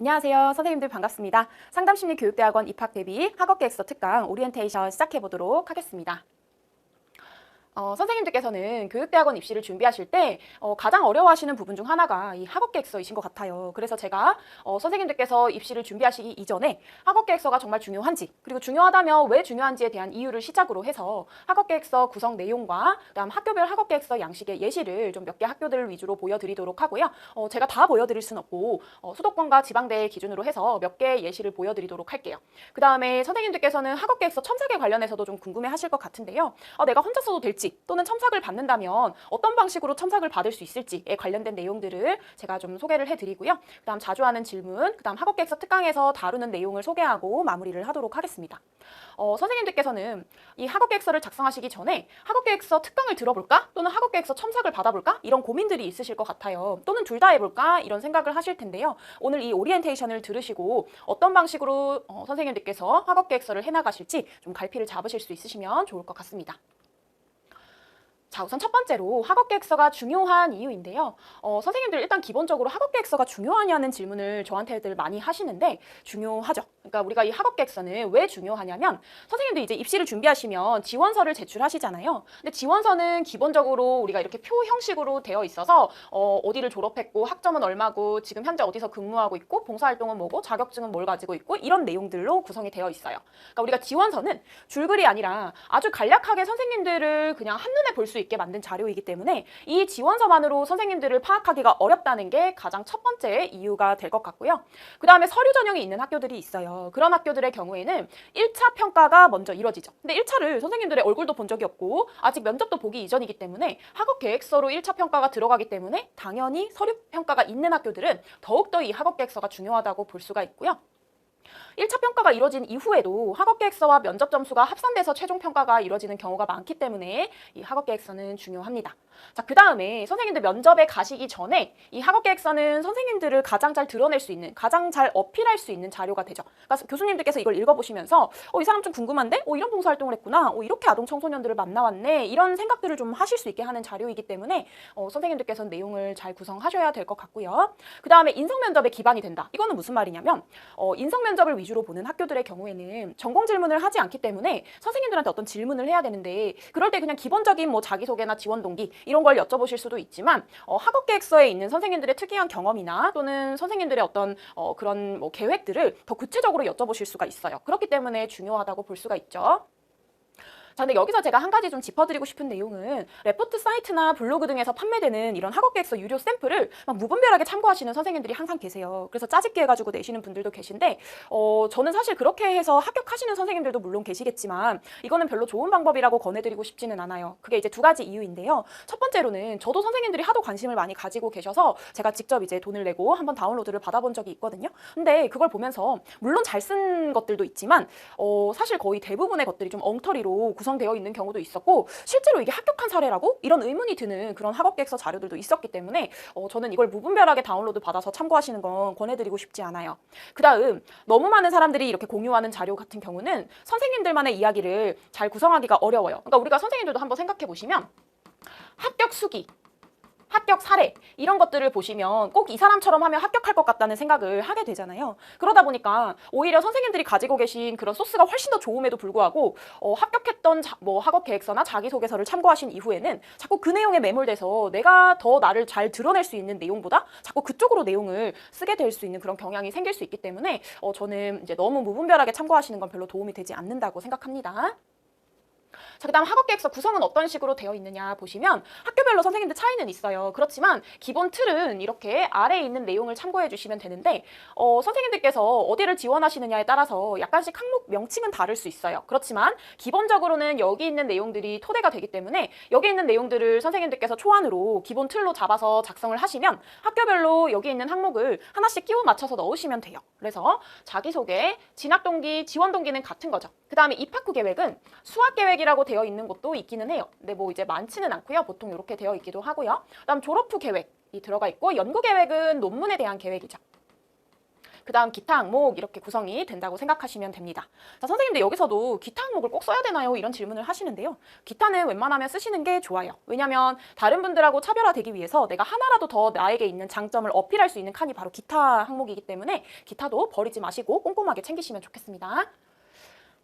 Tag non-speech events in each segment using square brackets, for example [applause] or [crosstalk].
안녕하세요. 선생님들 반갑습니다. 상담심리교육대학원 입학 대비 학업계획서 특강 오리엔테이션 시작해 보도록 하겠습니다. 어, 선생님들께서는 교육대학원 입시를 준비하실 때 어, 가장 어려워하시는 부분 중 하나가 이 학업 계획서이신 것 같아요. 그래서 제가 어, 선생님들께서 입시를 준비하시기 이전에 학업 계획서가 정말 중요한지 그리고 중요하다면 왜 중요한지에 대한 이유를 시작으로 해서 학업 계획서 구성 내용과 그다음 학교별 학업 계획서 양식의 예시를 좀 몇 개 학교들 위주로 보여드리도록 하고요. 어, 제가 다 보여드릴 순 없고 어, 수도권과 지방대 기준으로 해서 몇 개 예시를 보여드리도록 할게요. 그 다음에 선생님들께서는 학업 계획서 첨삭에 관련해서도 좀 궁금해하실 것 같은데요. 어, 내가 혼자 써도 될지 또는 첨삭을 받는다면 어떤 방식으로 첨삭을 받을 수 있을지에 관련된 내용들을 제가 좀 소개를 해드리고요. 그 다음 자주 하는 질문, 그 다음 학업계획서 특강에서 다루는 내용을 소개하고 마무리를 하도록 하겠습니다. 어, 선생님들께서는 이 학업계획서를 작성하시기 전에 학업계획서 특강을 들어볼까? 또는 학업계획서 첨삭을 받아볼까? 이런 고민들이 있으실 것 같아요. 또는 둘 다 해볼까? 이런 생각을 하실 텐데요. 오늘 이 오리엔테이션을 들으시고 어떤 방식으로 어, 선생님들께서 학업계획서를 해나가실지 좀 갈피를 잡으실 수 있으시면 좋을 것 같습니다. 자, 우선 첫 번째로 학업 계획서가 중요한 이유인데요. 어, 선생님들 일단 기본적으로 학업 계획서가 중요하냐는 질문을 저한테들 많이 하시는데 중요하죠. 그러니까 우리가 이 학업 계획서는 왜 중요하냐면 선생님들 이제 입시를 준비하시면 지원서를 제출하시잖아요. 근데 지원서는 기본적으로 우리가 이렇게 표 형식으로 되어 있어서 어, 어디를 졸업했고 학점은 얼마고 지금 현재 어디서 근무하고 있고 봉사활동은 뭐고 자격증은 뭘 가지고 있고 이런 내용들로 구성이 되어 있어요. 그러니까 우리가 지원서는 줄글이 아니라 아주 간략하게 선생님들을 그냥 한눈에 볼 수 있게 만든 자료이기 때문에 이 지원서만으로 선생님들을 파악하기가 어렵다는 게 가장 첫 번째 이유가 될 것 같고요. 그 다음에 서류 전형이 있는 학교들이 있어요. 그런 학교들의 경우에는 1차 평가가 먼저 이루어지죠. 근데 1차를 선생님들의 얼굴도 본 적이 없고 아직 면접도 보기 이전이기 때문에 학업 계획서로 1차 평가가 들어가기 때문에 당연히 서류 평가가 있는 학교들은 더욱더 이 학업 계획서가 중요하다고 볼 수가 있고요. 1차 평가가 이뤄진 이후에도 학업계획서와 면접 점수가 합산돼서 최종 평가가 이뤄지는 경우가 많기 때문에 이 학업계획서는 중요합니다. 자, 그 다음에 선생님들 면접에 가시기 전에 이 학업계획서는 선생님들을 가장 잘 드러낼 수 있는, 가장 잘 어필할 수 있는 자료가 되죠. 그러니까 교수님들께서 이걸 읽어보시면서 어, 이 사람 좀 궁금한데? 어, 이런 봉사활동을 했구나. 어, 이렇게 아동 청소년들을 만나왔네. 이런 생각들을 좀 하실 수 있게 하는 자료이기 때문에 어, 선생님들께서는 내용을 잘 구성하셔야 될 것 같고요. 그 다음에 인성면접에 기반이 된다. 이거는 무슨 말이냐면 어, 인성면접을 위주 로 보는 학교들의 경우에는 전공 질문을 하지 않기 때문에 선생님들한테 어떤 질문을 해야 되는데 그럴 때 그냥 기본적인 뭐 자기소개나 지원 동기 이런 걸 여쭤보실 수도 있지만 어, 학업 계획서에 있는 선생님들의 특이한 경험이나 또는 선생님들의 어떤 어, 그런 뭐 계획들을 더 구체적으로 여쭤보실 수가 있어요. 그렇기 때문에 중요하다고 볼 수가 있죠. 자, 근데 여기서 제가 한 가지 좀 짚어드리고 싶은 내용은 레포트 사이트나 블로그 등에서 판매되는 이런 학업 계획서 유료 샘플을 막 무분별하게 참고하시는 선생님들이 항상 계세요. 그래서 짜집기 해가지고 내시는 분들도 계신데, 어, 저는 사실 그렇게 해서 합격하시는 선생님들도 물론 계시겠지만, 이거는 별로 좋은 방법이라고 권해드리고 싶지는 않아요. 그게 이제 두 가지 이유인데요. 첫 번째로는 저도 선생님들이 하도 관심을 많이 가지고 계셔서 제가 직접 이제 돈을 내고 한번 다운로드를 받아본 적이 있거든요. 근데 그걸 보면서 물론 잘 쓴 것들도 있지만, 어, 사실 거의 대부분의 것들이 좀 엉터리로 구성 되어 있는 경우도 있었고 실제로 이게 합격한 사례라고 이런 의문이 드는 그런 학업 계획서 자료들도 있었기 때문에 어, 저는 이걸 무분별하게 다운로드 받아서 참고하시는 건 권해드리고 싶지 않아요. 그 다음 너무 많은 사람들이 이렇게 공유하는 자료 같은 경우는 선생님들만의 이야기를 잘 구성하기가 어려워요. 그러니까 우리가 선생님들도 한번 생각해 보시면 합격 수기 합격 사례 이런 것들을 보시면 꼭 이 사람처럼 하면 합격할 것 같다는 생각을 하게 되잖아요. 그러다 보니까 오히려 선생님들이 가지고 계신 그런 소스가 훨씬 더 좋음에도 불구하고 어, 합격했던 자, 뭐 학업 계획서나 자기소개서를 참고하신 이후에는 자꾸 그 내용에 매몰돼서 내가 더 나를 잘 드러낼 수 있는 내용보다 자꾸 그쪽으로 내용을 쓰게 될 수 있는 그런 경향이 생길 수 있기 때문에 어, 저는 이제 너무 무분별하게 참고하시는 건 별로 도움이 되지 않는다고 생각합니다. 자, 그다음 학업 계획서 구성은 어떤 식으로 되어 있느냐 보시면 학교별로 선생님들 차이는 있어요. 그렇지만 기본 틀은 이렇게 아래에 있는 내용을 참고해 주시면 되는데 어, 선생님들께서 어디를 지원하시느냐에 따라서 약간씩 항목 명칭은 다를 수 있어요. 그렇지만 기본적으로는 여기 있는 내용들이 토대가 되기 때문에 여기 있는 내용들을 선생님들께서 초안으로 기본 틀로 잡아서 작성을 하시면 학교별로 여기 있는 항목을 하나씩 끼워 맞춰서 넣으시면 돼요. 그래서 자기소개, 진학 동기, 지원 동기는 같은 거죠. 그 다음에 입학 후 계획은 수학 계획이라고 되어 있는 곳도 있기는 해요. 근데 뭐 이제 많지는 않고요. 보통 이렇게 되어 있기도 하고요. 그 다음 졸업 후 계획이 들어가 있고 연구 계획은 논문에 대한 계획이죠. 그 다음 기타 항목 이렇게 구성이 된다고 생각하시면 됩니다. 자, 선생님들 여기서도 기타 항목을 꼭 써야 되나요? 이런 질문을 하시는데요. 기타는 웬만하면 쓰시는 게 좋아요. 왜냐하면 다른 분들하고 차별화되기 위해서 내가 하나라도 더 나에게 있는 장점을 어필할 수 있는 칸이 바로 기타 항목이기 때문에 기타도 버리지 마시고 꼼꼼하게 챙기시면 좋겠습니다.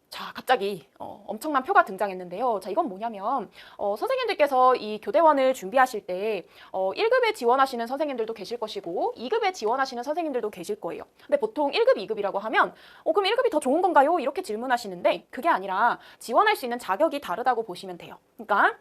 자, 갑자기 어, 엄청난 표가 등장했는데요. 자, 이건 뭐냐면 어, 선생님들께서 이 교대원을 준비하실 때 어, 1급에 지원하시는 선생님들도 계실 것이고 2급에 지원하시는 선생님들도 계실 거예요. 근데 보통 1급, 2급이라고 하면 어, 그럼 1급이 더 좋은 건가요? 이렇게 질문하시는데 그게 아니라 지원할 수 있는 자격이 다르다고 보시면 돼요. 그러니까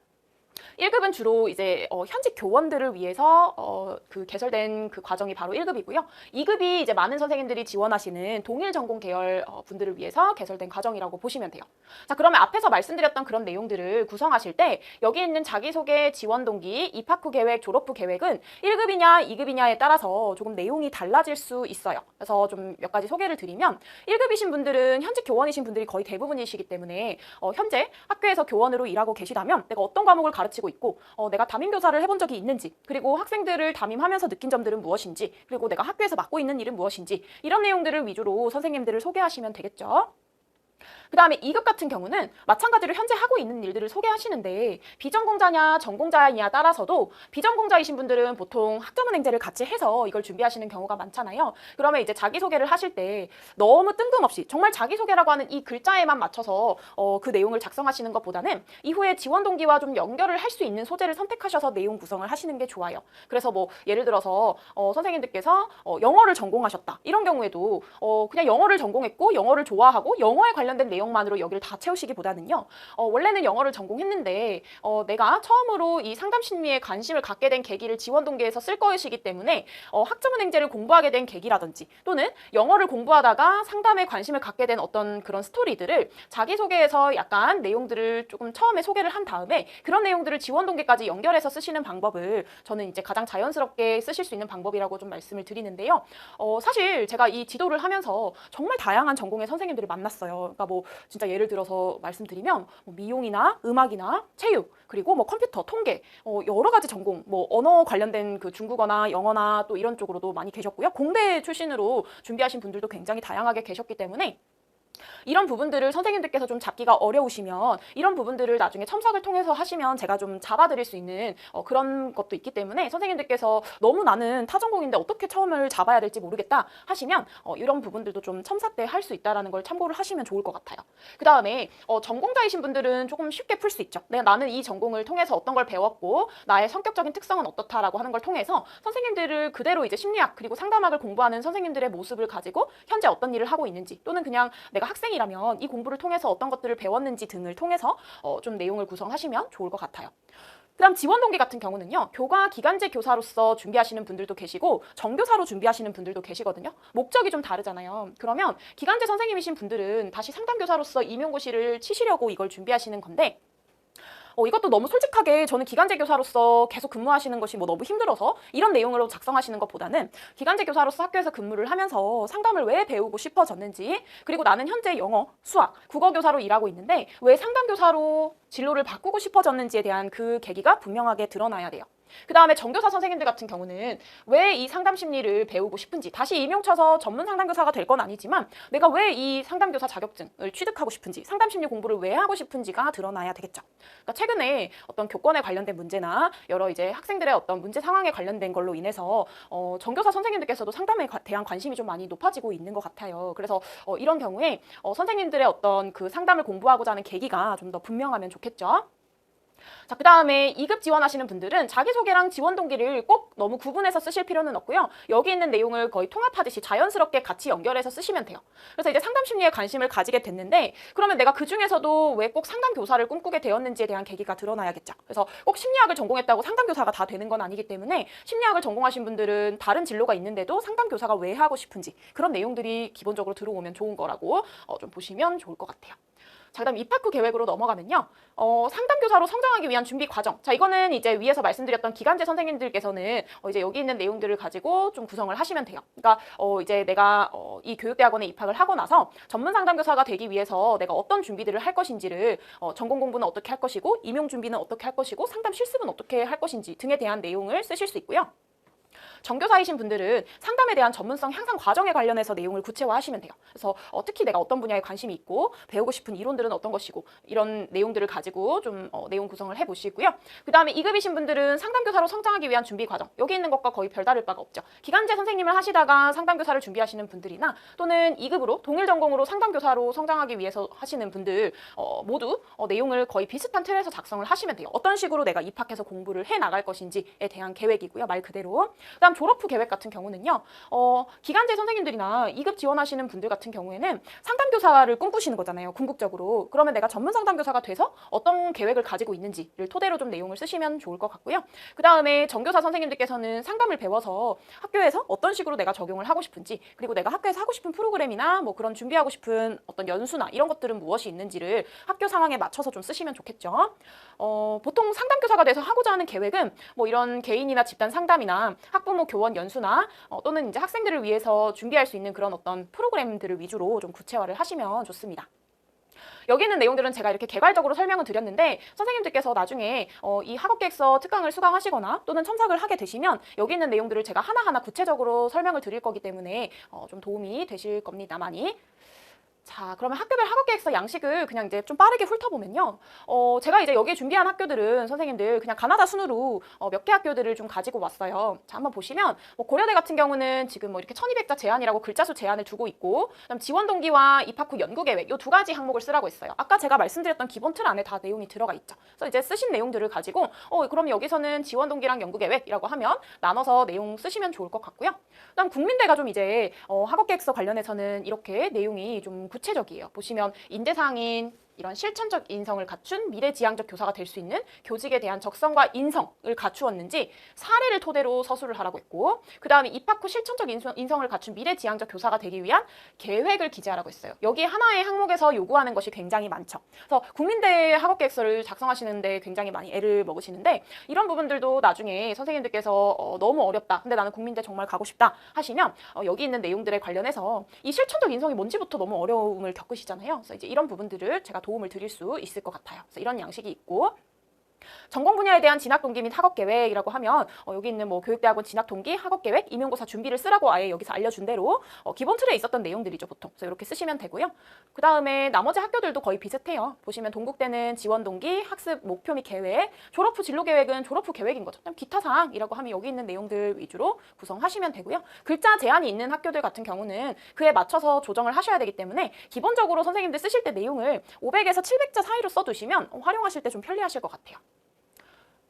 1급은 주로 이제 어, 현직 교원들을 위해서 어, 그 개설된 그 과정이 바로 1급이고요. 2급이 이제 많은 선생님들이 지원하시는 동일 전공 계열 어, 분들을 위해서 개설된 과정이라고 보시면 돼요. 자, 그러면 앞에서 말씀드렸던 그런 내용들을 구성하실 때 여기 있는 자기소개, 지원 동기, 입학 후 계획, 졸업 후 계획은 1급이냐 2급이냐에 따라서 조금 내용이 달라질 수 있어요. 그래서 좀 몇 가지 소개를 드리면 1급이신 분들은 현직 교원이신 분들이 거의 대부분이시기 때문에 어, 현재 학교에서 교원으로 일하고 계시다면 내가 어떤 과목을 가르 치고 있고 어, 내가 담임 교사를 해본 적이 있는지 그리고 학생들을 담임하면서 느낀 점들은 무엇인지 그리고 내가 학교에서 맡고 있는 일은 무엇인지 이런 내용들을 위주로 선생님들을 소개하시면 되겠죠. 그 다음에 2급 같은 경우는 마찬가지로 현재 하고 있는 일들을 소개하시는데 비전공자냐 전공자냐에 따라서도 비전공자이신 분들은 보통 학점은행제를 같이 해서 이걸 준비하시는 경우가 많잖아요. 그러면 이제 자기소개를 하실 때 너무 뜬금없이 정말 자기소개라고 하는 이 글자에만 맞춰서 어, 그 내용을 작성하시는 것보다는 이후에 지원 동기와 좀 연결을 할 수 있는 소재를 선택하셔서 내용 구성을 하시는 게 좋아요. 그래서 뭐 예를 들어서 어, 선생님들께서 어, 영어를 전공하셨다 이런 경우에도 어, 그냥 영어를 전공했고 영어를 좋아하고 영어에 관련된 내용만으로 여기를 다 채우시기보다는요. 어, 원래는 영어를 전공했는데 어, 내가 처음으로 이 상담 심리에 관심을 갖게 된 계기를 지원 동기에서 쓸 것이기 때문에 어, 학점은 행제를 공부하게 된 계기라든지 또는 영어를 공부하다가 상담에 관심을 갖게 된 어떤 그런 스토리들을 자기소개에서 약간 내용들을 조금 처음에 소개를 한 다음에 그런 내용들을 지원 동기까지 연결해서 쓰시는 방법을 저는 이제 가장 자연스럽게 쓰실 수 있는 방법이라고 좀 말씀을 드리는데요. 어, 사실 제가 이 지도를 하면서 정말 다양한 전공의 선생님들을 만났어요. 그러니까 뭐 진짜 예를 들어서 말씀드리면 뭐 미용이나 음악이나 체육 그리고 뭐 컴퓨터, 통계 어, 여러 가지 전공 뭐 언어 관련된 그 중국어나 영어나 또 이런 쪽으로도 많이 계셨고요. 공대 출신으로 준비하신 분들도 굉장히 다양하게 계셨기 때문에 이런 부분들을 선생님들께서 좀 잡기가 어려우시면 이런 부분들을 나중에 첨삭을 통해서 하시면 제가 좀 잡아드릴 수 있는 어, 그런 것도 있기 때문에 선생님들께서 너무 나는 타전공인데 어떻게 처음을 잡아야 될지 모르겠다 하시면 어, 이런 부분들도 좀 첨삭 때 할 수 있다라는 걸 참고를 하시면 좋을 것 같아요. 그 다음에 어, 전공자이신 분들은 조금 쉽게 풀 수 있죠. 내가 나는 이 전공을 통해서 어떤 걸 배웠고 나의 성격적인 특성은 어떻다라고 하는 걸 통해서 선생님들을 그대로 이제 심리학 그리고 상담학을 공부하는 선생님들의 모습을 가지고 현재 어떤 일을 하고 있는지 또는 그냥 내가 학생이라면 이 공부를 통해서 어떤 것들을 배웠는지 등을 통해서 어, 좀 내용을 구성하시면 좋을 것 같아요. 그다음 지원 동기 같은 경우는요. 교과 기간제 교사로서 준비하시는 분들도 계시고 정교사로 준비하시는 분들도 계시거든요. 목적이 좀 다르잖아요. 그러면 기간제 선생님이신 분들은 다시 상담 교사로서 임용고시를 치시려고 이걸 준비하시는 건데 어, 이것도 너무 솔직하게 저는 기간제 교사로서 계속 근무하시는 것이 뭐 너무 힘들어서 이런 내용으로 작성하시는 것보다는 기간제 교사로서 학교에서 근무를 하면서 상담을 왜 배우고 싶어졌는지 그리고 나는 현재 영어, 수학, 국어 교사로 일하고 있는데 왜 상담 교사로 진로를 바꾸고 싶어졌는지에 대한 그 계기가 분명하게 드러나야 돼요. 그 다음에 정교사 선생님들 같은 경우는 왜 이 상담 심리를 배우고 싶은지 다시 임용쳐서 전문 상담교사가 될 건 아니지만 내가 왜 이 상담교사 자격증을 취득하고 싶은지 상담 심리 공부를 왜 하고 싶은지가 드러나야 되겠죠. 그러니까 최근에 어떤 교권에 관련된 문제나 여러 이제 학생들의 어떤 문제 상황에 관련된 걸로 인해서 어, 정교사 선생님들께서도 상담에 가- 대한 관심이 좀 많이 높아지고 있는 것 같아요. 그래서 어, 이런 경우에 어, 선생님들의 어떤 그 상담을 공부하고자 하는 계기가 좀 더 분명하면 좋겠죠. 자, 그 다음에 2급 지원하시는 분들은 자기소개랑 지원 동기를 꼭 너무 구분해서 쓰실 필요는 없고요. 여기 있는 내용을 거의 통합하듯이 자연스럽게 같이 연결해서 쓰시면 돼요. 그래서 이제 상담 심리에 관심을 가지게 됐는데 그러면 내가 그 중에서도 왜 꼭 상담 교사를 꿈꾸게 되었는지에 대한 계기가 드러나야겠죠. 그래서 꼭 심리학을 전공했다고 상담 교사가 다 되는 건 아니기 때문에 심리학을 전공하신 분들은 다른 진로가 있는데도 상담 교사가 왜 하고 싶은지 그런 내용들이 기본적으로 들어오면 좋은 거라고 어, 좀 보시면 좋을 것 같아요. 자, 그다음 입학 후 계획으로 넘어가면요. 어, 상담교사로 성장하기 위한 준비 과정. 자, 이거는 이제 위에서 말씀드렸던 기간제 선생님들께서는 어, 이제 여기 있는 내용들을 가지고 좀 구성을 하시면 돼요. 그러니까 어, 이제 내가 어, 이 교육대학원에 입학을 하고 나서 전문 상담교사가 되기 위해서 내가 어떤 준비들을 할 것인지를 어, 전공 공부는 어떻게 할 것이고 임용 준비는 어떻게 할 것이고 상담 실습은 어떻게 할 것인지 등에 대한 내용을 쓰실 수 있고요. 정교사이신 분들은 상담에 대한 전문성 향상 과정에 관련해서 내용을 구체화하시면 돼요. 그래서 어, 특히 내가 어떤 분야에 관심이 있고 배우고 싶은 이론들은 어떤 것이고 이런 내용들을 가지고 좀 어, 내용 구성을 해보시고요. 그 다음에 2급이신 분들은 상담교사로 성장하기 위한 준비 과정 여기 있는 것과 거의 별다를 바가 없죠. 기간제 선생님을 하시다가 상담교사를 준비하시는 분들이나 또는 2급으로 동일 전공으로 상담교사로 성장하기 위해서 하시는 분들 어, 모두 어, 내용을 거의 비슷한 틀에서 작성을 하시면 돼요. 어떤 식으로 내가 입학해서 공부를 해 나갈 것인지에 대한 계획이고요. 말 그대로. 그다음 졸업 후 계획 같은 경우는요. 어, 기간제 선생님들이나 2급 지원하시는 분들 같은 경우에는 상담교사를 꿈꾸시는 거잖아요. 궁극적으로. 그러면 내가 전문 상담교사가 돼서 어떤 계획을 가지고 있는지를 토대로 좀 내용을 쓰시면 좋을 것 같고요. 그 다음에 정교사 선생님들께서는 상담을 배워서 학교에서 어떤 식으로 내가 적용을 하고 싶은지 그리고 내가 학교에서 하고 싶은 프로그램이나 뭐 그런 준비하고 싶은 어떤 연수나 이런 것들은 무엇이 있는지를 학교 상황에 맞춰서 좀 쓰시면 좋겠죠. 어, 보통 상담교사가 돼서 하고자 하는 계획은 뭐 이런 개인이나 집단 상담이나 학부모 교원 연수나 어, 또는 이제 학생들을 위해서 준비할 수 있는 그런 어떤 프로그램들을 위주로 좀 구체화를 하시면 좋습니다. 여기 있는 내용들은 제가 이렇게 개괄적으로 설명을 드렸는데 선생님들께서 나중에 어, 이 학업계획서 특강을 수강하시거나 또는 첨삭을 하게 되시면 여기 있는 내용들을 제가 하나하나 구체적으로 설명을 드릴 거기 때문에 어, 좀 도움이 되실 겁니다 많이. 자, 그러면 학교별 학업 계획서 양식을 그냥 이제 좀 빠르게 훑어보면요. 어, 제가 이제 여기에 준비한 학교들은 선생님들 그냥 가나다 순으로 어, 몇 개 학교들을 좀 가지고 왔어요. 자, 한번 보시면 뭐 고려대 같은 경우는 지금 뭐 이렇게 1200자 제한이라고 글자 수 제한을 두고 있고 그다음 지원 동기와 입학 후 연구 계획 요 두 가지 항목을 쓰라고 했어요. 아까 제가 말씀드렸던 기본 틀 안에 다 내용이 들어가 있죠. 그래서 이제 쓰신 내용들을 가지고 어, 그럼 여기서는 지원 동기랑 연구 계획이라고 하면 나눠서 내용 쓰시면 좋을 것 같고요. 그다음 국민대가 좀 이제 어, 학업 계획서 관련해서는 이렇게 내용이 좀 구체적이에요. 보시면 인재상인 이런 실천적 인성을 갖춘 미래지향적 교사가 될 수 있는 교직에 대한 적성과 인성을 갖추었는지 사례를 토대로 서술을 하라고 했고 그 다음에 입학 후 실천적 인성, 인성을 갖춘 미래지향적 교사가 되기 위한 계획을 기재하라고 했어요. 여기 하나의 항목에서 요구하는 것이 굉장히 많죠. 그래서 국민대 학업 계획서를 작성하시는데 굉장히 많이 애를 먹으시는데 이런 부분들도 나중에 선생님들께서 어, 너무 어렵다. 근데 나는 국민대 정말 가고 싶다 하시면 어, 여기 있는 내용들에 관련해서 이 실천적 인성이 뭔지부터 너무 어려움을 겪으시잖아요. 그래서 이제 이런 부분들을 제가 도움을 드릴 수 있을 것 같아요. 그래서 이런 양식이 있고 전공 분야에 대한 진학 동기 및 학업 계획이라고 하면 어, 여기 있는 뭐 교육대학원 진학 동기, 학업 계획, 임용고사 준비를 쓰라고 아예 여기서 알려준 대로 어, 기본 틀에 있었던 내용들이죠 보통. 그래서 이렇게 쓰시면 되고요. 그 다음에 나머지 학교들도 거의 비슷해요. 보시면 동국대는 지원 동기, 학습 목표 및 계획, 졸업 후 진로 계획은 졸업 후 계획인 거죠. 기타 사항이라고 하면 여기 있는 내용들 위주로 구성하시면 되고요. 글자 제한이 있는 학교들 같은 경우는 그에 맞춰서 조정을 하셔야 되기 때문에 기본적으로 선생님들 쓰실 때 내용을 500에서 700자 사이로 써두시면 어, 활용하실 때 좀 편리하실 것 같아요.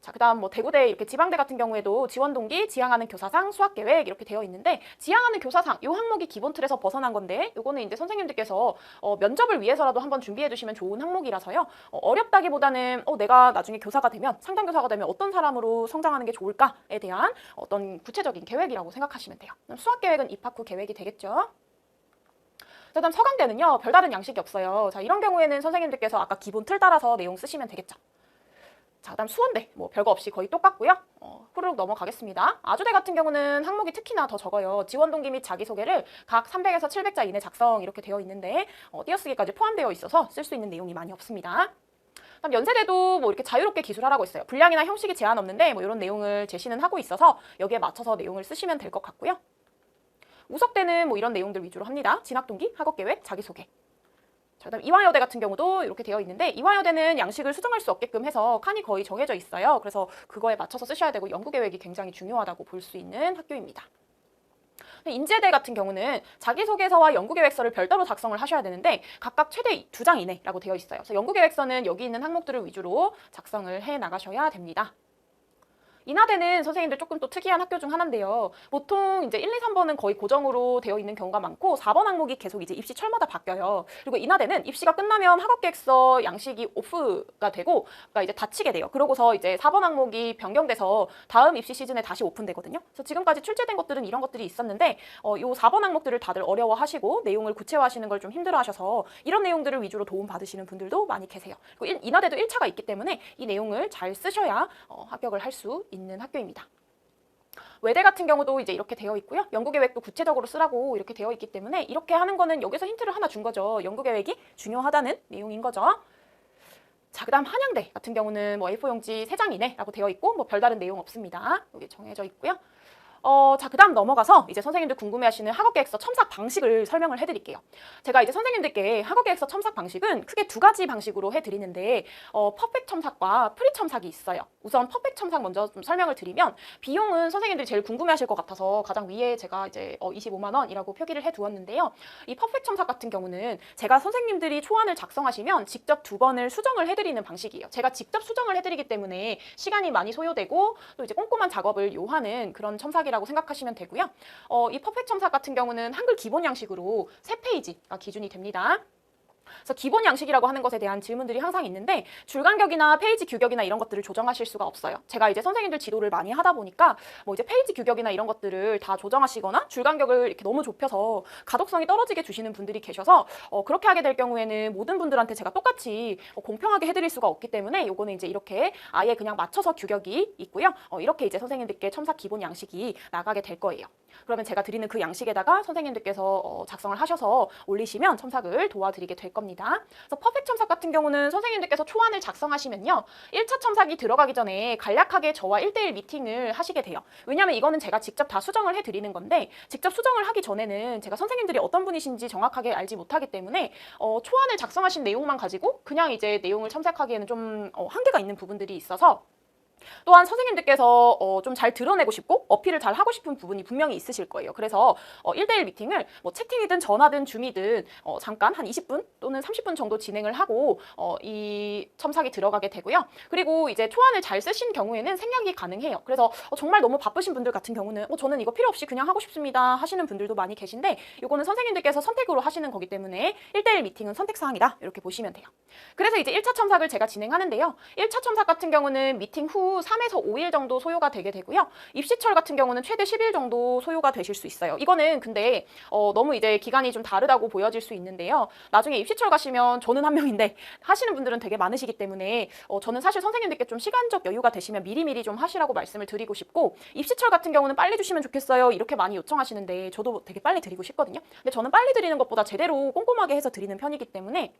자, 그다음 뭐 대구대 이렇게 지방대 같은 경우에도 지원 동기, 지향하는 교사상, 수학 계획 이렇게 되어 있는데 지향하는 교사상 이 항목이 기본 틀에서 벗어난 건데 요거는 이제 선생님들께서 어, 면접을 위해서라도 한번 준비해 두시면 좋은 항목이라서요. 어, 렵다기보다는 어, 내가 나중에 교사가 되면 상담 교사가 되면 어떤 사람으로 성장하는 게 좋을까에 대한 어떤 구체적인 계획이라고 생각하시면 돼요. 수학 계획은 입학 후 계획이 되겠죠. 자, 다음 서강대는요. 별다른 양식이 없어요. 자, 이런 경우에는 선생님들께서 아까 기본 틀 따라서 내용 쓰시면 되겠죠. 자, 그다음 수원대 뭐 별거 없이 거의 똑같고요. 어, 후루룩 넘어가겠습니다. 아주대 같은 경우는 항목이 특히나 더 적어요. 지원 동기 및 자기소개를 각 300에서 700자 이내 작성 이렇게 되어 있는데 어, 띄어쓰기까지 포함되어 있어서 쓸 수 있는 내용이 많이 없습니다. 그다음 연세대도 뭐 이렇게 자유롭게 기술하라고 있어요. 분량이나 형식이 제한 없는데 뭐 이런 내용을 제시는 하고 있어서 여기에 맞춰서 내용을 쓰시면 될 것 같고요. 우석대는 뭐 이런 내용들 위주로 합니다. 진학 동기, 학업 계획, 자기소개. 자, 그다음 이화여대 같은 경우도 이렇게 되어 있는데 이화여대는 양식을 수정할 수 없게끔 해서 칸이 거의 정해져 있어요. 그래서 그거에 맞춰서 쓰셔야 되고 연구 계획이 굉장히 중요하다고 볼 수 있는 학교입니다. 인제대 같은 경우는 자기소개서와 연구계획서를 별도로 작성을 하셔야 되는데 각각 최대 두 장 이내라고 되어 있어요. 그래서 연구계획서는 여기 있는 항목들을 위주로 작성을 해 나가셔야 됩니다. 인하대는 선생님들 조금 또 특이한 학교 중 하나인데요. 보통 이제 1, 2, 3번은 거의 고정으로 되어 있는 경우가 많고 4번 항목이 계속 이제 입시 철마다 바뀌어요. 그리고 인하대는 입시가 끝나면 학업 계획서 양식이 오프가 되고 그러니까 이제 닫히게 돼요. 그러고서 이제 4번 항목이 변경돼서 다음 입시 시즌에 다시 오픈되거든요. 그래서 지금까지 출제된 것들은 이런 것들이 있었는데 어, 요 4번 항목들을 다들 어려워하시고 내용을 구체화하시는 걸 좀 힘들어하셔서 이런 내용들을 위주로 도움 받으시는 분들도 많이 계세요. 그리고 인하대도 1차가 있기 때문에 이 내용을 잘 쓰셔야 어, 합격을 할수 있는 학교입니다. 외대 같은 경우도 이제 이렇게 되어 있고요. 연구 계획도 구체적으로 쓰라고 이렇게 되어 있기 때문에 이렇게 하는 거는 여기서 힌트를 하나 준 거죠. 연구 계획이 중요하다는 내용인 거죠. 자, 그 다음 한양대 같은 경우는 뭐 A4 용지 3장 이내라고 되어 있고 뭐 별다른 내용 없습니다. 여기 정해져 있고요. 어, 자, 그 다음 넘어가서 이제 선생님들 궁금해하시는 학업 계획서 첨삭 방식을 설명을 해드릴게요. 제가 이제 선생님들께 학업 계획서 첨삭 방식은 크게 두 가지 방식으로 해드리는데, 어, 퍼펙트 첨삭과 프리 첨삭이 있어요. 우선 퍼펙트 첨삭 먼저 좀 설명을 드리면, 비용은 선생님들이 제일 궁금해하실 것 같아서 가장 위에 제가 이제 어, 25만 원이라고 표기를 해두었는데요. 이 퍼펙트 첨삭 같은 경우는 제가 선생님들이 초안을 작성하시면 직접 두 번을 수정을 해드리는 방식이에요. 제가 직접 수정을 해드리기 때문에 시간이 많이 소요되고 또 이제 꼼꼼한 작업을 요하는 그런 첨삭이라 고 생각하시면 되고요. 어, 이 퍼펙트 첨삭 같은 경우는 한글 기본 양식으로 세 페이지가 기준이 됩니다. 그래서 기본 양식이라고 하는 것에 대한 질문들이 항상 있는데 줄간격이나 페이지 규격이나 이런 것들을 조정하실 수가 없어요. 제가 이제 선생님들 지도를 많이 하다 보니까 뭐 이제 페이지 규격이나 이런 것들을 다 조정하시거나 줄간격을 이렇게 너무 좁혀서 가독성이 떨어지게 주시는 분들이 계셔서 어, 그렇게 하게 될 경우에는 모든 분들한테 제가 똑같이 어, 공평하게 해드릴 수가 없기 때문에 요거는 이제 이렇게 아예 그냥 맞춰서 규격이 있고요. 어, 이렇게 이제 선생님들께 첨삭 기본 양식이 나가게 될 거예요. 그러면 제가 드리는 그 양식에다가 선생님들께서 어, 작성을 하셔서 올리시면 첨삭을 도와드리게 될 겁니다. 그래서 퍼펙트 첨삭 같은 경우는 선생님들께서 초안을 작성하시면요. 1차 첨삭이 들어가기 전에 간략하게 저와 1대1 미팅을 하시게 돼요. 왜냐하면 이거는 제가 직접 다 수정을 해드리는 건데 직접 수정을 하기 전에는 제가 선생님들이 어떤 분이신지 정확하게 알지 못하기 때문에 어, 초안을 작성하신 내용만 가지고 그냥 이제 내용을 첨삭하기에는 좀 어, 한계가 있는 부분들이 있어서 또한 선생님들께서 어, 좀 잘 드러내고 싶고 어필을 잘 하고 싶은 부분이 분명히 있으실 거예요. 그래서 어, 1대1 미팅을 뭐 채팅이든 전화든 줌이든 어, 잠깐 한 20분 또는 30분 정도 진행을 하고 어, 이 첨삭이 들어가게 되고요. 그리고 이제 초안을 잘 쓰신 경우에는 생략이 가능해요. 그래서 어, 정말 너무 바쁘신 분들 같은 경우는 어, 저는 이거 필요 없이 그냥 하고 싶습니다 하시는 분들도 많이 계신데 이거는 선생님들께서 선택으로 하시는 거기 때문에 1대1 미팅은 선택사항이다 이렇게 보시면 돼요. 그래서 이제 1차 첨삭을 제가 진행하는데요. 1차 첨삭 같은 경우는 미팅 후 3에서 5일 정도 소요가 되게 되고요. 입시철 같은 경우는 최대 10일 정도 소요가 되실 수 있어요. 이거는 근데 어, 너무 이제 기간이 좀 다르다고 보여질 수 있는데요. 나중에 입시철 가시면 저는 한 명인데 [laughs] 하시는 분들은 되게 많으시기 때문에 어, 저는 사실 선생님들께 좀 시간적 여유가 되시면 미리미리 좀 하시라고 말씀을 드리고 싶고 입시철 같은 경우는 빨리 주시면 좋겠어요. 이렇게 많이 요청하시는데 저도 되게 빨리 드리고 싶거든요. 근데 저는 빨리 드리는 것보다 제대로 꼼꼼하게 해서 드리는 편이기 때문에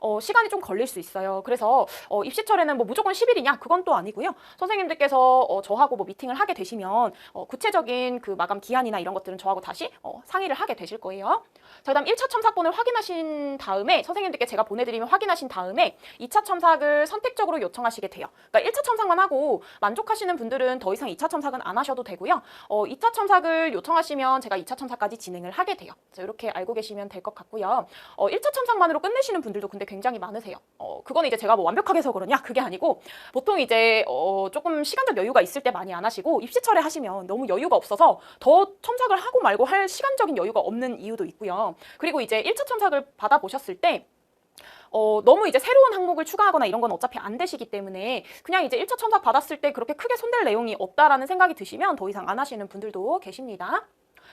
어, 시간이 좀 걸릴 수 있어요. 그래서 어, 입시철에는 뭐 무조건 10일이냐? 그건 또 아니고요. 선생님들께서 어, 저하고 뭐 미팅을 하게 되시면 어, 구체적인 그 마감 기한이나 이런 것들은 저하고 다시 어, 상의를 하게 되실 거예요. 자, 그다음 1차 첨삭본을 확인하신 다음에 선생님들께 제가 보내드리면 확인하신 다음에 2차 첨삭을 선택적으로 요청하시게 돼요. 그러니까 1차 첨삭만 하고 만족하시는 분들은 더 이상 2차 첨삭은 안 하셔도 되고요. 어, 2차 첨삭을 요청하시면 제가 2차 첨삭까지 진행을 하게 돼요. 자, 이렇게 알고 계시면 될 것 같고요. 어, 1차 첨삭만으로 끝내시는 분들도 근데 굉장히 많으세요. 어, 그건 이제 제가 뭐 완벽하게 해서 그러냐? 그게 아니고 보통 이제 어, 조금 시간적 여유가 있을 때 많이 안 하시고 입시철에 하시면 너무 여유가 없어서 더 첨삭을 하고 말고 할 시간적인 여유가 없는 이유도 있고요. 그리고 이제 1차 첨삭을 받아보셨을 때 어, 너무 이제 새로운 항목을 추가하거나 이런 건 어차피 안 되시기 때문에 그냥 이제 1차 첨삭 받았을 때 그렇게 크게 손댈 내용이 없다라는 생각이 드시면 더 이상 안 하시는 분들도 계십니다.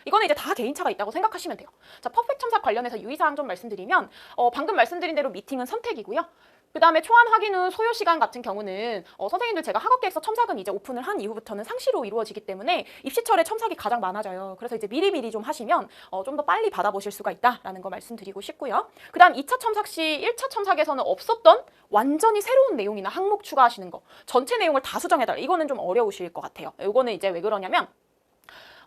이거는 이제 다 개인차가 있다고 생각하시면 돼요. 자, 퍼펙트 첨삭 관련해서 유의사항 좀 말씀드리면 어, 방금 말씀드린 대로 미팅은 선택이고요. 그 다음에 초안 확인 후 소요 시간 같은 경우는 어, 선생님들 제가 학업 계획서 첨삭은 이제 오픈을 한 이후부터는 상시로 이루어지기 때문에 입시철에 첨삭이 가장 많아져요. 그래서 이제 미리미리 좀 하시면 어, 좀 더 빨리 받아보실 수가 있다라는 거 말씀드리고 싶고요. 그 다음 2차 첨삭 시 1차 첨삭에서는 없었던 완전히 새로운 내용이나 항목 추가하시는 거 전체 내용을 다 수정해달라 이거는 좀 어려우실 것 같아요. 이거는 이제 왜 그러냐면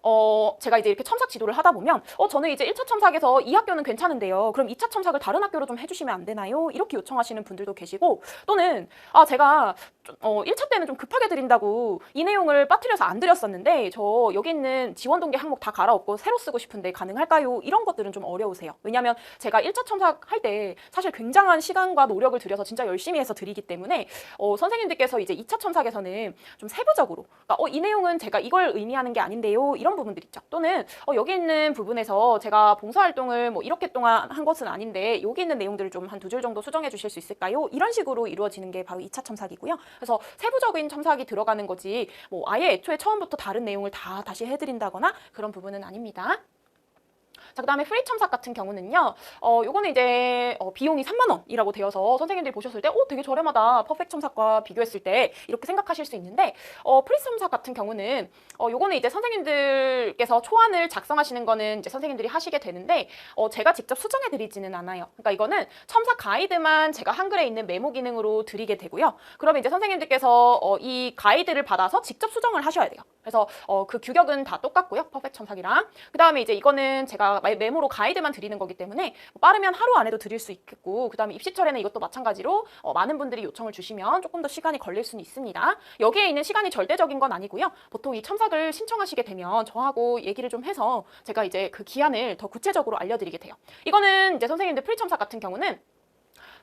어, 제가 이제 이렇게 첨삭 지도를 하다 보면, 어, 저는 이제 1차 첨삭에서 이 학교는 괜찮은데요. 그럼 2차 첨삭을 다른 학교로 좀 해주시면 안 되나요? 이렇게 요청하시는 분들도 계시고, 또는, 아, 제가, 좀, 어, 1차 때는 좀 급하게 드린다고 이 내용을 빠뜨려서 안 드렸었는데, 저 여기 있는 지원 동기 항목 다 갈아엎고 새로 쓰고 싶은데 가능할까요? 이런 것들은 좀 어려우세요. 왜냐면 제가 1차 첨삭할 때 사실 굉장한 시간과 노력을 들여서 진짜 열심히 해서 드리기 때문에, 어, 선생님들께서 이제 2차 첨삭에서는 좀 세부적으로, 그러니까 어, 이 내용은 제가 이걸 의미하는 게 아닌데요. 이런 부분들 있죠. 또는 어, 여기 있는 부분에서 제가 봉사활동을 뭐 이렇게 동안 한 것은 아닌데 여기 있는 내용들을 좀 한 두 줄 정도 수정해 주실 수 있을까요? 이런 식으로 이루어지는 게 바로 2차 첨삭이고요. 그래서 세부적인 첨삭이 들어가는 거지 뭐 아예 애초에 처음부터 다른 내용을 다 다시 해드린다거나 그런 부분은 아닙니다. 자, 그 다음에 프리 첨삭 같은 경우는요, 어, 요거는 이제 어, 비용이 3만 원이라고 되어서 선생님들이 보셨을 때, 어, 되게 저렴하다. 퍼펙트 첨삭과 비교했을 때 이렇게 생각하실 수 있는데, 어, 프리 첨삭 같은 경우는 어, 요거는 이제 선생님들께서 초안을 작성하시는 거는 이제 선생님들이 하시게 되는데, 어, 제가 직접 수정해 드리지는 않아요. 그러니까 이거는 첨삭 가이드만 제가 한글에 있는 메모 기능으로 드리게 되고요. 그러면 이제 선생님들께서 어, 이 가이드를 받아서 직접 수정을 하셔야 돼요. 그래서 어, 그 규격은 다 똑같고요. 퍼펙트 첨삭이랑. 그 다음에 이제 이거는 제가 마- 메모로 가이드만 드리는 거기 때문에 뭐 빠르면 하루 안에도 드릴 수 있겠고, 그 다음에 입시철에는 이것도 마찬가지로 어, 많은 분들이 요청을 주시면 조금 더 시간이 걸릴 수는 있습니다. 여기에 있는 시간이 절대적인 건 아니고요. 보통 이 첨삭을 신청하시게 되면 저하고 얘기를 좀 해서 제가 이제 그 기한을 더 구체적으로 알려드리게 돼요. 이거는 이제 선생님들 프리 첨삭 같은 경우는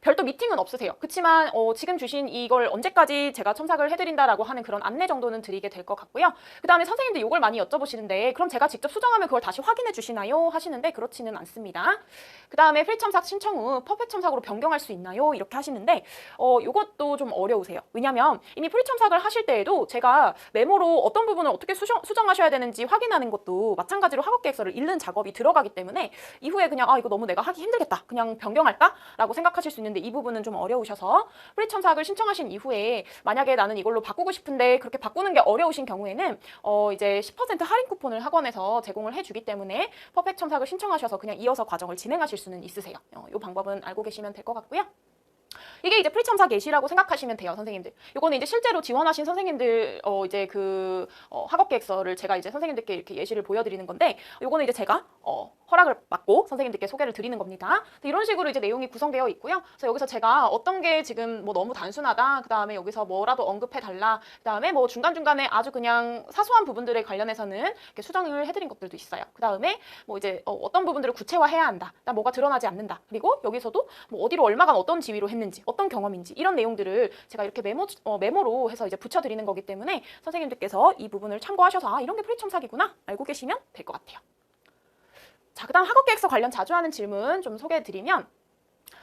별도 미팅은 없으세요. 그렇지만 어, 지금 주신 이걸 언제까지 제가 첨삭을 해드린다라고 하는 그런 안내 정도는 드리게 될 것 같고요. 그 다음에 선생님들 이걸 많이 여쭤보시는데 그럼 제가 직접 수정하면 그걸 다시 확인해 주시나요? 하시는데 그렇지는 않습니다. 그 다음에 프리 첨삭 신청 후 퍼펙트 첨삭으로 변경할 수 있나요? 이렇게 하시는데 어, 이것도 좀 어려우세요. 왜냐하면 이미 프리 첨삭을 하실 때에도 제가 메모로 어떤 부분을 어떻게 수정, 수정하셔야 되는지 확인하는 것도 마찬가지로 학업 계획서를 읽는 작업이 들어가기 때문에 이후에 그냥 아 이거 너무 내가 하기 힘들겠다 그냥 변경할까 라고 생각하실 수 있는 데 이 부분은 좀 어려우셔서 프리 첨삭을 신청하신 이후에 만약에 나는 이걸로 바꾸고 싶은데 그렇게 바꾸는 게 어려우신 경우에는 어 이제 10% 할인 쿠폰을 학원에서 제공을 해주기 때문에 퍼펙트 첨삭을 신청하셔서 그냥 이어서 과정을 진행하실 수는 있으세요. 어, 이 방법은 알고 계시면 될 것 같고요. 이게 이제 프리첨삭 예시라고 생각하시면 돼요, 선생님들. 요거는 이제 실제로 지원하신 선생님들 어 이제 그 어, 학업 계획서를 제가 이제 선생님들께 이렇게 예시를 보여드리는 건데, 요거는 이제 제가 어 허락을 받고 선생님들께 소개를 드리는 겁니다. 이런 식으로 이제 내용이 구성되어 있고요. 그래서 여기서 제가 어떤 게 지금 뭐 너무 단순하다, 그 다음에 여기서 뭐라도 언급해 달라, 그 다음에 뭐 중간 중간에 아주 그냥 사소한 부분들에 관련해서는 이렇게 수정을 해드린 것들도 있어요. 그 다음에 뭐 이제 어, 어떤 부분들을 구체화해야 한다, 나 뭐가 드러나지 않는다. 그리고 여기서도 뭐 어디로 얼마간 어떤 지위로 했는지, 어떤 경험인지 이런 내용들을 제가 이렇게 메모 어, 메모로 해서 이제 붙여드리는 거기 때문에 선생님들께서 이 부분을 참고하셔서 아, 이런 게 프리첨삭이구나 알고 계시면 될 것 같아요. 자, 그 다음 학업 계획서 관련 자주 하는 질문 좀 소개해 드리면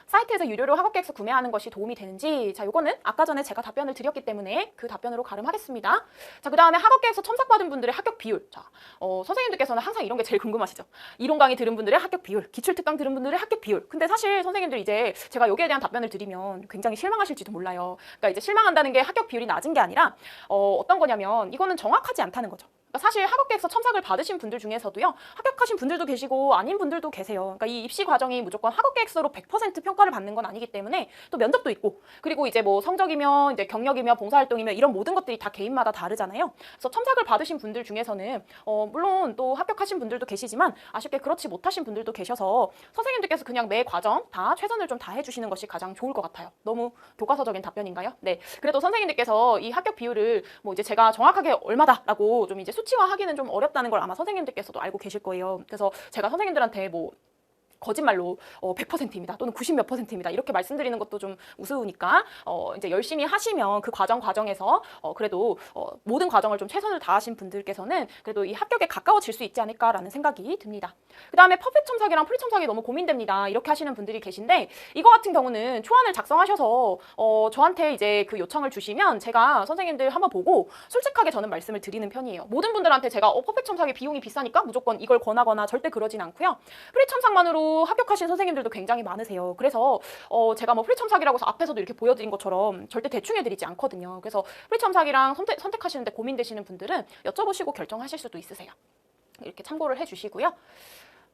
사이트에서 유료로 학업 계획서 구매하는 것이 도움이 되는지 자, 요거는 아까 전에 제가 답변을 드렸기 때문에 그 답변으로 가름하겠습니다. 자, 그 다음에 학업 계획서 첨삭받은 분들의 합격 비율. 자, 어, 선생님들께서는 항상 이런 게 제일 궁금하시죠. 이론 강의 들은 분들의 합격 비율, 기출 특강 들은 분들의 합격 비율. 근데 사실 선생님들 이제 제가 여기에 대한 답변을 드리면 굉장히 실망하실지도 몰라요. 그러니까 이제 실망한다는 게 합격 비율이 낮은 게 아니라 어, 어떤 거냐면 이거는 정확하지 않다는 거죠. 그러니까 사실 학업 계획서 첨삭을 받으신 분들 중에서도요. 합격하신 분들도 계시고 아닌 분들도 계세요. 그러니까 이 입시 과정이 무조건 학업 계획서로 100% 평가를 받는 건 아니기 때문에 또 면접도 있고 그리고 이제 뭐 성적이며 이제 경력이며 봉사활동이며 이런 모든 것들이 다 개인마다 다르잖아요. 그래서 첨삭을 받으신 분들 중에서는 어 물론 또 합격하신 분들도 계시지만 아쉽게 그렇지 못하신 분들도 계셔서 선생님들께서 그냥 매 과정 다 최선을 좀 다해 주시는 것이 가장 좋을 것 같아요. 너무 교과서적인 답변인가요? 네. 그래도 선생님들께서 이 합격 비율을 뭐 이제 제가 정확하게 얼마다라고 좀 이제 수치화하기는 좀 어렵다는 걸 아마 선생님들께서도 알고 계실 거예요. 그래서 제가 선생님들한테 뭐 거짓말로 어, 100%입니다. 또는 90몇 퍼센트입니다. 이렇게 말씀드리는 것도 좀 우스우니까 어, 이제 열심히 하시면 그 과정 과정에서 어, 그래도 어, 모든 과정을 좀 최선을 다하신 분들께서는 그래도 이 합격에 가까워질 수 있지 않을까라는 생각이 듭니다. 그 다음에 퍼펙트 첨삭이랑 프리 첨삭이 너무 고민됩니다. 이렇게 하시는 분들이 계신데 이거 같은 경우는 초안을 작성하셔서 어, 저한테 이제 그 요청을 주시면 제가 선생님들 한번 보고 솔직하게 저는 말씀을 드리는 편이에요. 모든 분들한테 제가 어, 퍼펙트 첨삭이 비용이 비싸니까 무조건 이걸 권하거나 절대 그러진 않고요. 프리 첨삭만으로 합격하신 선생님들도 굉장히 많으세요. 그래서 어, 제가 뭐 프리 첨삭이라고 해서 앞에서도 이렇게 보여드린 것처럼 절대 대충 해드리지 않거든요. 그래서 프리 첨삭이랑 선택, 선택하시는데 고민되시는 분들은 여쭤보시고 결정하실 수도 있으세요. 이렇게 참고를 해주시고요.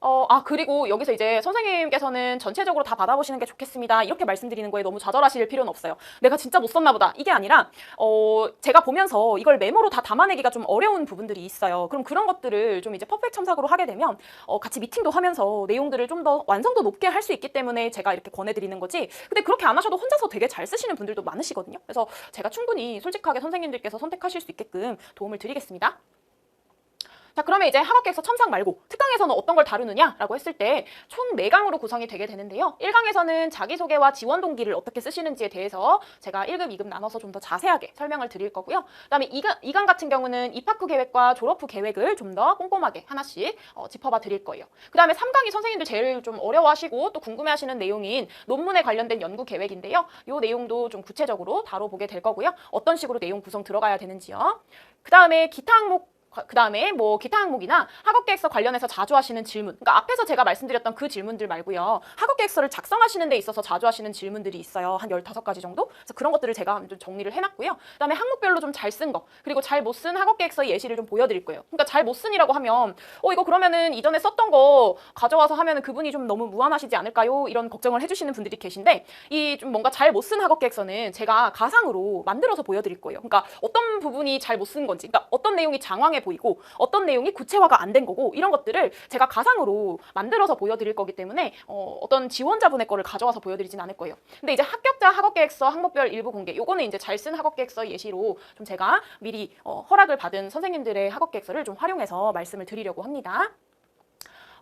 어, 아, 그리고 여기서 이제 선생님께서는 전체적으로 다 받아보시는 게 좋겠습니다. 이렇게 말씀드리는 거에 너무 좌절하실 필요는 없어요. 내가 진짜 못 썼나 보다. 이게 아니라, 어, 제가 보면서 이걸 메모로 다 담아내기가 좀 어려운 부분들이 있어요. 그럼 그런 것들을 좀 이제 퍼펙트 첨삭으로 하게 되면, 어, 같이 미팅도 하면서 내용들을 좀 더 완성도 높게 할 수 있기 때문에 제가 이렇게 권해드리는 거지. 근데 그렇게 안 하셔도 혼자서 되게 잘 쓰시는 분들도 많으시거든요. 그래서 제가 충분히 솔직하게 선생님들께서 선택하실 수 있게끔 도움을 드리겠습니다. 자, 그러면 이제 학업계획서 첨삭 말고 특강에서는 어떤 걸 다루느냐라고 했을 때총 4강으로 구성이 되게 되는데요. 1강에서는 자기소개와 지원 동기를 어떻게 쓰시는지에 대해서 제가 1급, 2급 나눠서 좀 더 자세하게 설명을 드릴 거고요. 그다음에 2강, 2강 같은 경우는 입학 후 계획과 졸업 후 계획을 좀 더 꼼꼼하게 하나씩 어, 짚어봐 드릴 거예요. 그다음에 3강이 선생님들 제일 좀 어려워하시고 또 궁금해하시는 내용인 논문에 관련된 연구 계획인데요. 이 내용도 좀 구체적으로 다뤄보게 될 거고요. 어떤 식으로 내용 구성 들어가야 되는지요. 그다음에 기타 항목 그 다음에 뭐 기타 항목이나 학업 계획서 관련해서 자주 하시는 질문. 그러니까 앞에서 제가 말씀드렸던 그 질문들 말고요. 학업 계획서를 작성하시는 데 있어서 자주 하시는 질문들이 있어요. 한 15가지 정도? 그래서 그런 것들을 제가 좀 정리를 해놨고요. 그 다음에 항목별로 좀 잘 쓴 거, 그리고 잘 못 쓴 학업 계획서 예시를 좀 보여드릴 거예요. 그러니까 잘 못 쓴이라고 하면, 어, 이거 그러면은 이전에 썼던 거 가져와서 하면은 그분이 좀 너무 무안하시지 않을까요? 이런 걱정을 해주시는 분들이 계신데, 이 좀 뭔가 잘 못 쓴 학업 계획서는 제가 가상으로 만들어서 보여드릴 거예요. 그러니까 어떤 부분이 잘 못 쓴 건지, 그러니까 어떤 내용이 장황해 보이고, 어떤 내용이 구체화가 안 된 거고, 이런 것들을 제가 가상으로 만들어서 보여드릴 거기 때문에, 어, 어떤 지원자분의 거를 가져와서 보여드리진 않을 거예요. 근데 이제 합격자 학업계획서 항목별 일부 공개, 요거는 이제 잘 쓴 학업계획서 예시로 좀 제가 미리 어, 허락을 받은 선생님들의 학업계획서를 좀 활용해서 말씀을 드리려고 합니다.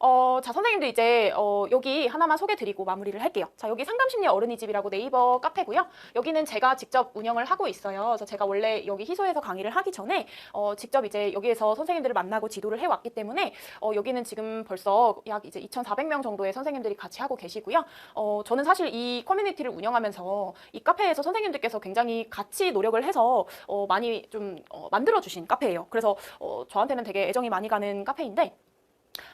어, 자, 선생님들 이제 어, 여기 하나만 소개드리고 마무리를 할게요. 자, 여기 상담심리 어른이 집이라고 네이버 카페고요. 여기는 제가 직접 운영을 하고 있어요. 그래서 제가 원래 여기 희소에서 강의를 하기 전에 어, 직접 이제 여기에서 선생님들을 만나고 지도를 해왔기 때문에 어, 여기는 지금 벌써 약 이제 2,400명 정도의 선생님들이 같이 하고 계시고요. 어, 저는 사실 이 커뮤니티를 운영하면서 이 카페에서 선생님들께서 굉장히 같이 노력을 해서 어, 많이 좀 어, 만들어주신 카페예요. 그래서 어, 저한테는 되게 애정이 많이 가는 카페인데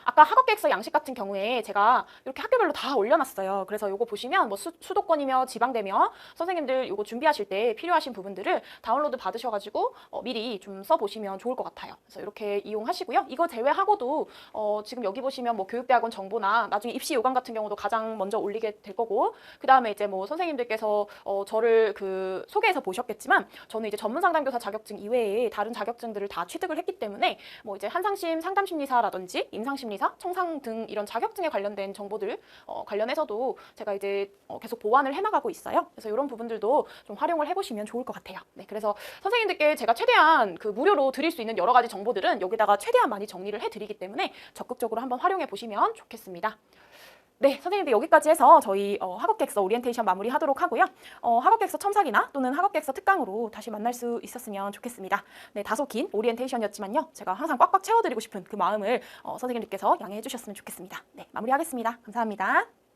아까 학업 계획서 양식 같은 경우에 제가 이렇게 학교별로 다 올려놨어요. 그래서 요거 보시면 뭐 수, 수도권이며 지방대며 선생님들 요거 준비하실 때 필요하신 부분들을 다운로드 받으셔가지고 어, 미리 좀 써보시면 좋을 것 같아요. 그래서 이렇게 이용하시고요. 이거 제외하고도 어, 지금 여기 보시면 뭐 교육대학원 정보나 나중에 입시 요강 같은 경우도 가장 먼저 올리게 될 거고 그 다음에 이제 뭐 선생님들께서 어, 저를 그 소개해서 보셨겠지만 저는 이제 전문 상담교사 자격증 이외에 다른 자격증들을 다 취득을 했기 때문에 뭐 이제 한상심 상담심리사라든지 임상심 리사, 청상 등 이런 자격증에 관련된 정보들 어, 관련해서도 제가 이제 어, 계속 보완을 해나가고 있어요. 그래서 이런 부분들도 좀 활용을 해보시면 좋을 것 같아요. 네, 그래서 선생님들께 제가 최대한 그 무료로 드릴 수 있는 여러 가지 정보들은 여기다가 최대한 많이 정리를 해드리기 때문에 적극적으로 한번 활용해 보시면 좋겠습니다. 네, 선생님들 여기까지 해서 저희 어, 학업객서 오리엔테이션 마무리하도록 하고요. 어, 학업객서 첨삭이나 또는 학업객서 특강으로 다시 만날 수 있었으면 좋겠습니다. 네, 다소 긴 오리엔테이션이었지만요. 제가 항상 꽉꽉 채워드리고 싶은 그 마음을 어, 선생님들께서 양해해 주셨으면 좋겠습니다. 네, 마무리하겠습니다. 감사합니다.